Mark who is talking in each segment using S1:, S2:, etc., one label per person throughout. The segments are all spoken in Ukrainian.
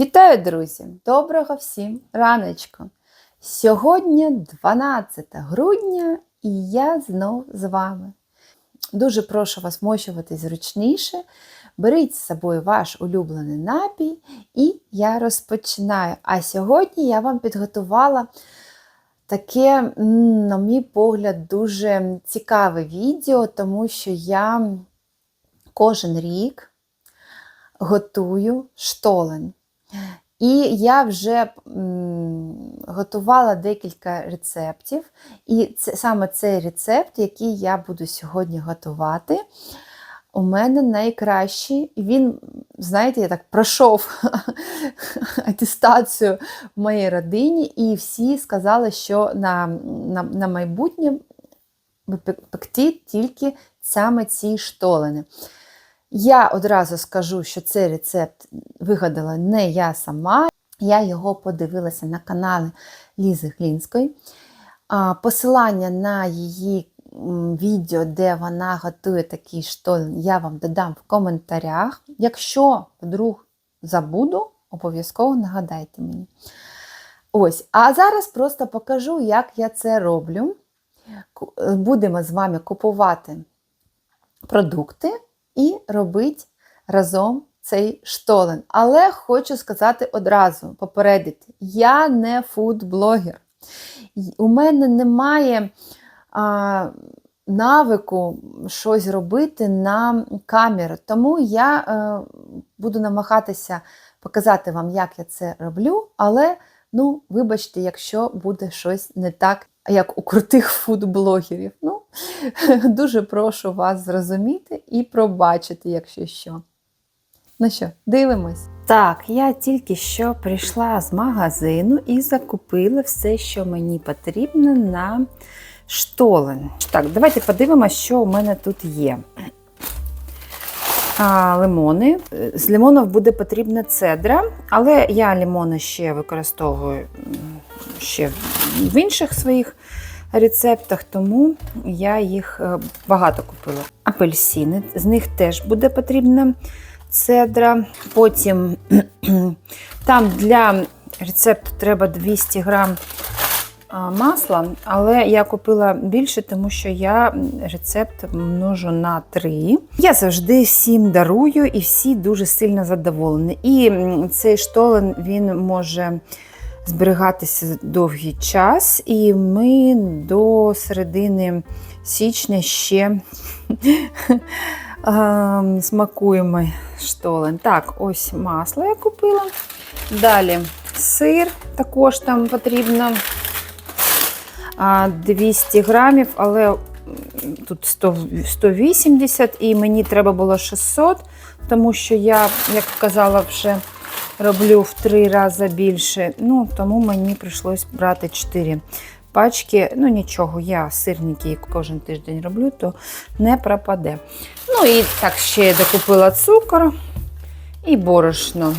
S1: Вітаю, друзі! Доброго всім раночку! Сьогодні 12 грудня і я знов з вами. Дуже прошу вас мощуватись зручніше. Беріть з собою ваш улюблений напій, і я розпочинаю. А сьогодні я вам підготувала таке, на мій погляд, дуже цікаве відео, тому що я кожен рік готую штолен. І я вже готувала декілька рецептів. І це саме цей рецепт, який я буду сьогодні готувати, у мене найкращий. Він, знаєте, я так пройшов атестацію в моїй родині, і всі сказали, що на, на, на майбутнє пекти тільки саме ці штолени. Я одразу скажу, що цей рецепт вигадала не я сама. Я його подивилася на каналі Лізи Глінської. Посилання на її відео, де вона готує такий штолен, я вам додам в коментарях. Якщо вдруг забуду, обов'язково нагадайте мені. Ось, а зараз просто покажу, як я це роблю. Е, Будемо з вами купувати продукти і робити разом цей штолен. Але хочу сказати одразу, попередити, я не фуд-блогер. У мене немає а, навику щось робити на камеру, тому я е, буду намагатися показати вам, як я це роблю, але ну, вибачте, якщо буде щось не так, як у крутих фуд-блогерів. Ну, Дуже прошу вас зрозуміти і пробачити, якщо що. Ну що, дивимось. Так, я тільки що прийшла з магазину і закупила все, що мені потрібно на штолен. Так, давайте подивимося, що у мене тут є. А, лимони. З лимонів буде потрібна цедра, але я лимони ще використовую ще в інших своїх рецептах, тому я їх е, багато купила. Апельсини, з них теж буде потрібна цедра. Потім там для рецепту треба 200 грам масла, але я купила більше, тому що я рецепт множу на 3. Я завжди всім дарую і всі дуже сильно задоволені. І цей штолен він може зберігатися довгий час, і ми до середини січня ще ем, смакуємо штолен. Так, ось масло я купила. Далі сир також там потрібно 200 грамів, але тут 180 і мені треба було 600, тому що я, як казала, вже роблю в три рази більше. Ну, тому мені прийшлось брати 4 пачки. Ну, нічого, я сирники кожен тиждень роблю, то не пропаде. Ну і так, ще я докупила цукор і борошно.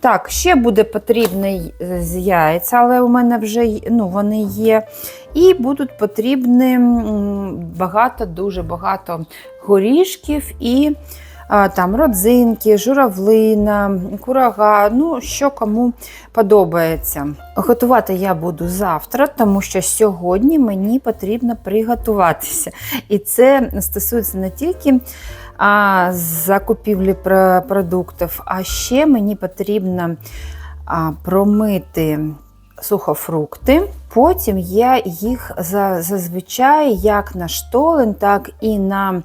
S1: Так, ще буде потрібно й- з яйця, але у мене вже ну, вони є. І будуть потрібні багато, дуже багато горішків і там родзинки, журавлина, курага, ну що кому подобається. Готувати я буду завтра, тому що сьогодні мені потрібно приготуватися. І це стосується не тільки а, закупівлі продуктів, а ще мені потрібно а, промити сухофрукти. Потім я їх за- зазвичай як на штолен, так і на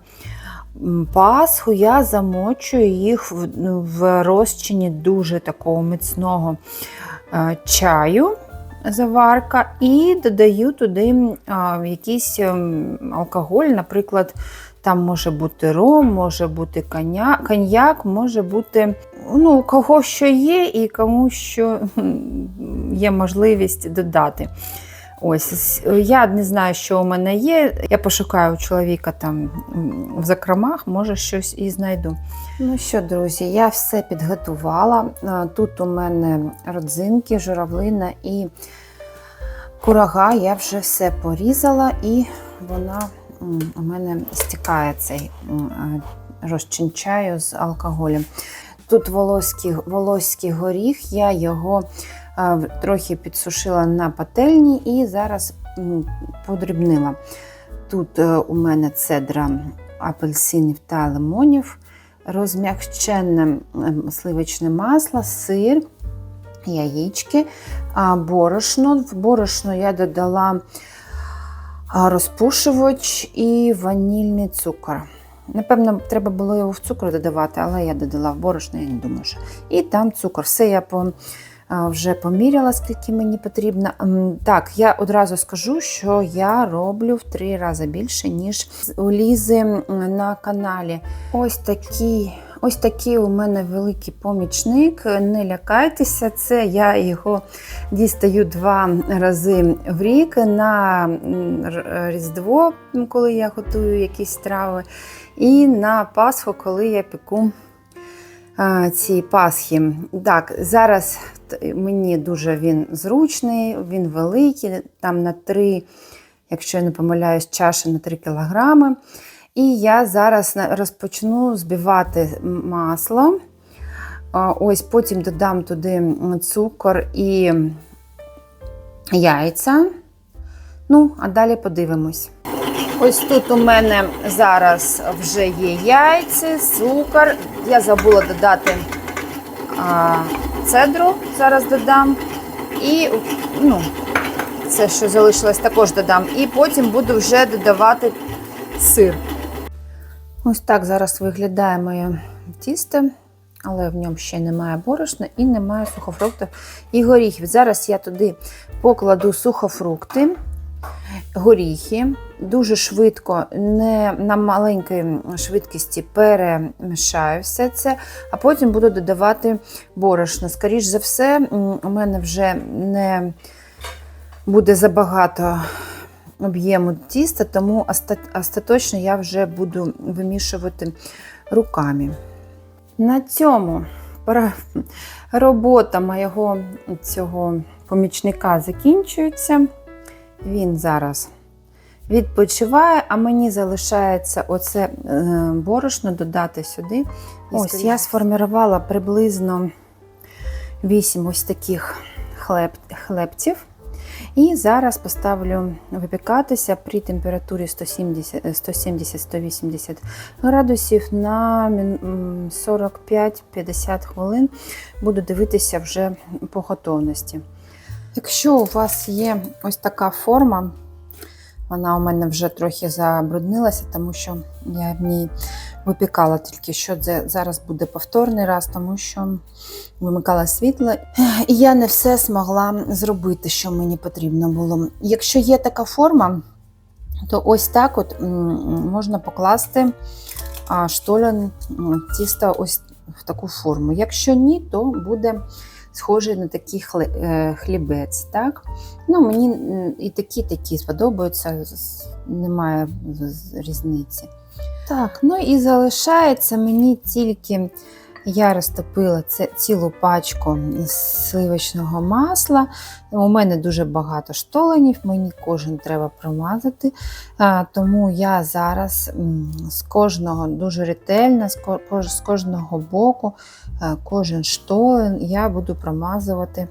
S1: Пасху я замочую їх в, розчині дуже такого міцного е, чаю, заварка, і додаю туди якийсь ем, алкоголь, наприклад, там може бути ром, може бути коньяк, може бути ну, кого що є, і кому що є можливість додати. Ось я не знаю, що у мене є. Я пошукаю у чоловіка там в закромах, може щось і знайду. Ну що, друзі, я все підготувала. Тут у мене родзинки, журавлина і курага. Я вже все порізала, і вона у мене стікає цей розчин чаю з алкоголем. тут волоський, волоський горіх, я його трохи підсушила на пательні і зараз подрібнила. Тут е, у мене цедра апельсинів та лимонів, розм'якчене сливочне масло, сир, яєчки, борошно. В борошно я додала розпушувач і ванільний цукор. Напевно, треба було його в цукор додавати, але я додала в борошно, я не думаю, що. І там цукор. Все я по, вже поміряла, скільки мені потрібно. Так, я одразу скажу, що я роблю в три рази більше, ніж у Лізи на каналі. Ось такий. Ось такий у мене великий помічник. Не лякайтеся, це я його дістаю два рази в рік на Різдво, коли я готую якісь страви, і на Пасху, коли я пеку а, ці Пасхи. Так, зараз мені дуже він зручний, він великий, там на 3, якщо я не помиляюсь, чаша на 3 кілограми. І я зараз розпочну збивати масло. Ось потім додам туди цукор і яйця. Ну, а далі подивимось. Ось тут у мене зараз вже є яйця, цукор. Я забула додати а, цедру, зараз додам. І ну, це, що залишилось, також додам. І потім буду вже додавати сир. Ось так зараз виглядає моє тісто, але в ньому ще немає борошна і немає сухофруктів і горіхів. Зараз я туди покладу сухофрукти, горіхи, дуже швидко, не на маленькій швидкості перемішаю все це, а потім буду додавати борошно. Скоріш за все, у мене вже не буде забагато об'єму тіста, тому остаточно я вже буду вимішувати руками. На цьому робота моєго цього помічника закінчується. Він зараз відпочиває, а мені залишається оце е, борошно додати сюди. Ось я сформувала приблизно 8 ось таких хлеб, хлебців. І зараз поставлю випікатися при температурі 170 е, 170-180 градусів на 45-50 хвилин. Буду дивитися вже по готовності. Якщо у вас є ось така форма, вона у мене вже трохи забруднилася, тому що я в ній випікала тільки що це зараз буде повторний раз, тому що вимикала світло, і я не все змогла зробити, що мені потрібно було. Якщо є така форма, то ось так от можна покласти штолян тісто ось в таку форму. Якщо ні, то буде схожий на такий е, хлібець. Так? Ну, мені і такі такі сподобаються, немає різниці. Так, ну і залишається мені тільки я розтопила цілу пачку сливочного масла. У мене дуже багато штоленів, мені кожен треба промазати. Тому я зараз з кожного дуже ретельно, з ко- кож- з кожного боку, кожен штолен я буду промазувати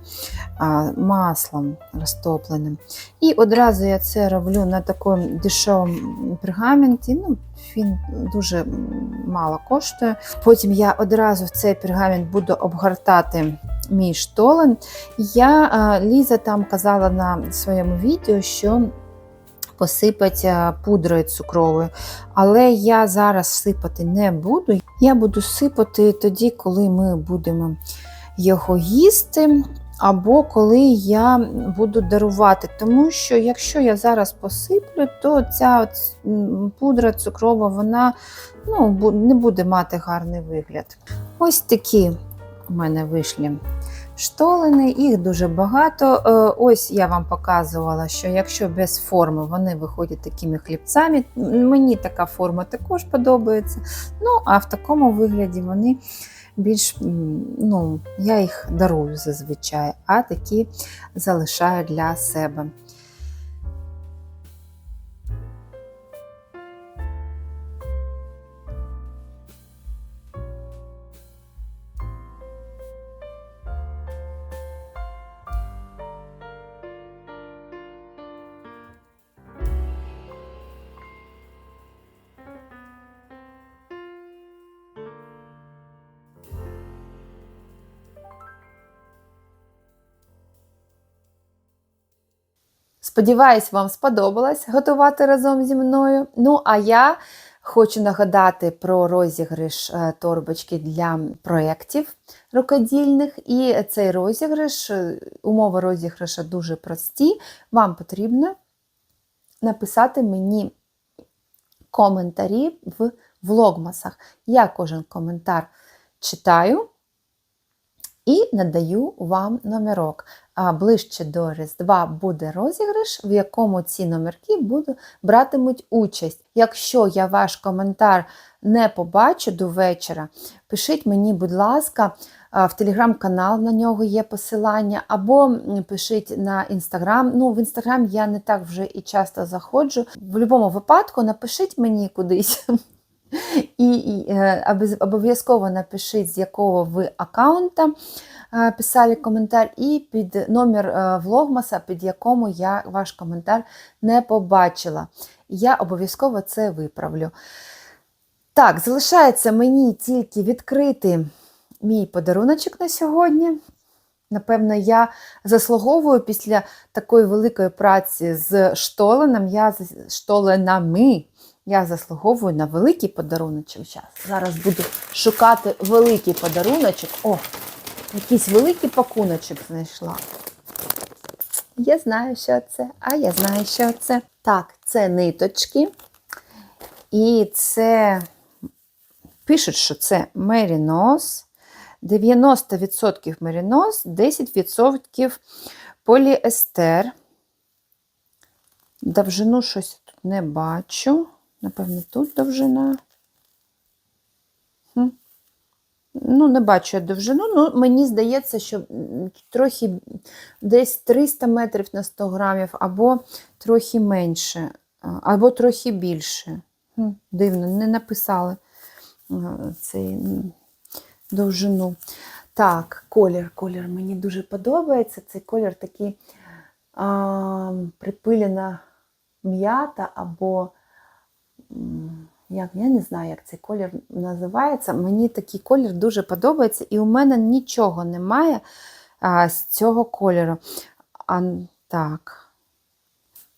S1: маслом розтопленим. І одразу я це роблю на такому дешевому пергаменті. Ну, він дуже мало коштує. Потім я одразу в цей пергамент буду обгортати мій штолен. Я Ліза там казала на своєму відео, що посипать пудрою цукровою. Але я зараз сипати не буду. Я буду сипати тоді, коли ми будемо його їсти. Або коли я буду дарувати, тому що якщо я зараз посиплю, то ця пудра цукрова вона ну, не буде мати гарний вигляд. Ось такі у мене вийшли штолени, їх дуже багато. Е, Ось я вам показувала, що якщо без форми вони виходять такими хлібцями, мені така форма також подобається. Ну, а в такому вигляді вони більш, ну, я їх дарую зазвичай, а такі залишаю для себе. Сподіваюсь, вам сподобалось готувати разом зі мною. Ну, а я хочу нагадати про розіграш е, торбочки для проєктів рукодільних. І цей розіграш, е, умови розіграшу дуже прості. Вам потрібно написати мені коментарі в влогмасах. Я кожен коментар читаю і надаю вам номерок. Ближче до Різдва буде розіграш, в якому ці номерки буду, братимуть участь. Якщо я ваш коментар не побачу до вечора, пишіть мені, будь ласка, в телеграм-канал на нього є посилання, або пишіть на інстаграм. Ну, в інстаграм я не так вже і часто заходжу. В будь-якому випадку напишіть мені кудись. І, і е, обов'язково напишіть, з якого ви аккаунта е, писали коментар, і під номер е, влогмаса, під якому я ваш коментар не побачила. Я обов'язково це виправлю. Так, залишається мені тільки відкрити мій подаруночок на сьогодні. Напевно, я заслуговую після такої великої праці з штоленом, я з штоленами. Я заслуговую на великий подаруночок. Зараз, буду шукати великий подаруночок. О, якийсь великий пакуночок знайшла. Я знаю, що це, а я знаю, що це. Так, це ниточки. І це пишуть, що це мерінос. 90% мерінос, 10% поліестер. Довжину щось тут не бачу. Напевно, тут довжина. Хм. Ну, не бачу я довжину. Ну, мені здається, що трохи десь 300 метрів на 100 грамів, або трохи менше, або трохи більше. Хм, Дивно, не написали цей довжину. Так, колір. Колір мені дуже подобається. Цей колір такий а, припилена м'ята або як, я не знаю, як цей колір називається. Мені такий колір дуже подобається, і у мене нічого немає а, з цього кольору. А, так.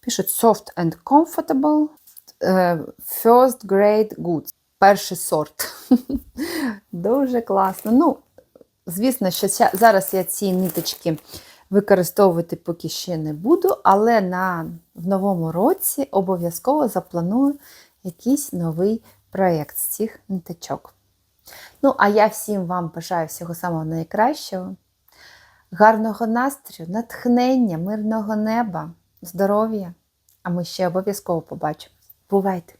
S1: Пишуть soft and comfortable. е, First grade goods. Перший сорт. Дуже класно. Ну, звісно, що зараз я ці ниточки використовувати поки ще не буду, але на, в новому році обов'язково запланую якийсь новий проєкт з цих ниточок. Ну, а я всім вам бажаю всього самого найкращого, гарного настрою, натхнення, мирного неба, здоров'я. А ми ще обов'язково побачимо. Бувайте!